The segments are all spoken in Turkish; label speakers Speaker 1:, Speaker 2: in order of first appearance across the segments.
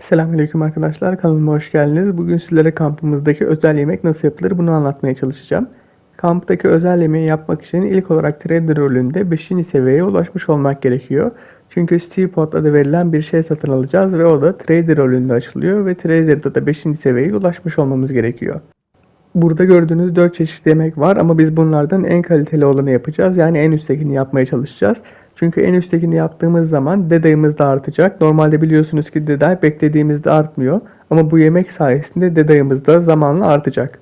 Speaker 1: Selamünaleyküm arkadaşlar. Kanalıma hoş geldiniz. Bugün sizlere kampımızdaki özel yemek nasıl yapılır bunu anlatmaya çalışacağım. Kamptaki özel yemeği yapmak için ilk olarak trader rolünde 5. seviyeye ulaşmış olmak gerekiyor. Çünkü Steelpot adı verilen bir şey satın alacağız ve o da trader rolünde açılıyor ve trader'da da 5. seviyeye ulaşmış olmamız gerekiyor. Burada gördüğünüz 4 çeşit yemek var ama biz bunlardan en kaliteli olanı yapacağız. Yani en üsttekini yapmaya çalışacağız. Çünkü en üsttekini yaptığımız zaman dedayımız da artacak. Normalde biliyorsunuz ki deday beklediğimizde artmıyor. Ama bu yemek sayesinde dedayımız da zamanla artacak.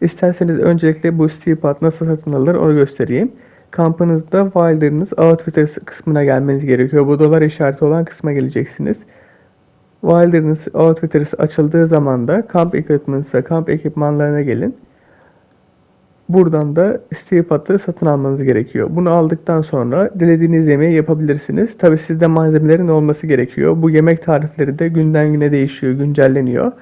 Speaker 1: İsterseniz öncelikle bu steelpot nasıl satın alınır onu göstereyim. Kampınızda Wilder'ınız Outfitters kısmına gelmeniz gerekiyor. Bu dolar işareti olan kısma geleceksiniz. Wilder'ınız Outfitters açıldığı zaman da kamp equipments'a, kamp ekipmanlarına gelin. Buradan da Steelpot'ı satın almanız gerekiyor. Bunu aldıktan sonra dilediğiniz yemeği yapabilirsiniz. Tabi sizde malzemelerin olması gerekiyor. Bu yemek tarifleri de günden güne değişiyor, güncelleniyor.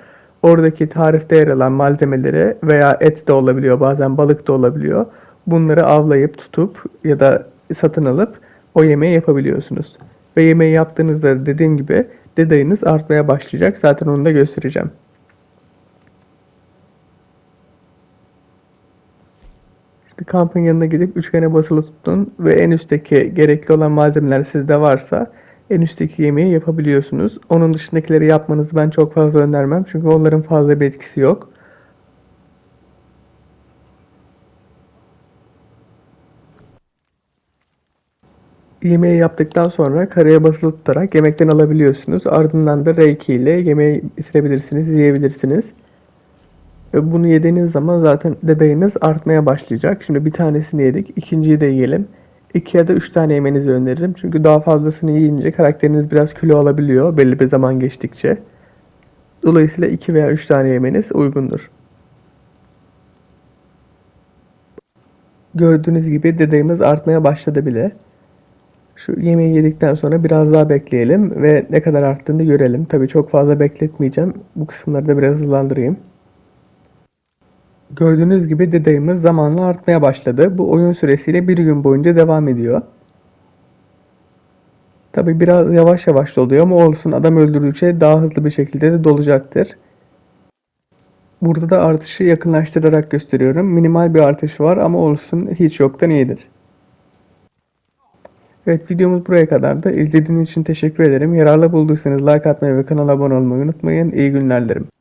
Speaker 1: Oradaki tarifte yer alan malzemelere veya et de olabiliyor, bazen balık da olabiliyor. Bunları avlayıp tutup ya da satın alıp o yemeği yapabiliyorsunuz. Ve yemeği yaptığınızda dediğim gibi dedayınız artmaya başlayacak. Zaten onu da göstereceğim. Kampın yanına gidip üçgene basılı tutun ve en üstteki gerekli olan malzemeler sizde varsa en üstteki yemeği yapabiliyorsunuz. Onun dışındakileri yapmanızı ben çok fazla önermem çünkü onların fazla bir etkisi yok. Yemeği yaptıktan sonra kareye basılı tutarak yemekten alabiliyorsunuz. Ardından da R2 ile yemeği bitirebilirsiniz, yiyebilirsiniz. Bunu yediğiniz zaman zaten dedayınız artmaya başlayacak. Şimdi bir tanesini yedik, ikinciyi de yiyelim. İki ya da üç tane yemenizi öneririm. Çünkü daha fazlasını yiyince karakteriniz biraz kilo alabiliyor belli bir zaman geçtikçe. Dolayısıyla iki veya üç tane yemeniz uygundur. Gördüğünüz gibi dedayımız artmaya başladı bile. Şu yemeği yedikten sonra biraz daha bekleyelim ve ne kadar arttığını görelim. Tabii çok fazla bekletmeyeceğim. Bu kısımları da biraz hızlandırayım. Gördüğünüz gibi dedayımız zamanla artmaya başladı. Bu oyun süresiyle bir gün boyunca devam ediyor. Tabi biraz yavaş yavaş doluyor ama olsun adam öldürdükçe daha hızlı bir şekilde de dolacaktır. Burada da artışı yakınlaştırarak gösteriyorum. Minimal bir artış var ama olsun hiç yoktan iyidir. Evet videomuz buraya kadardı. İzlediğiniz için teşekkür ederim. Yararlı bulduysanız like atmayı ve kanala abone olmayı unutmayın. İyi günler dilerim.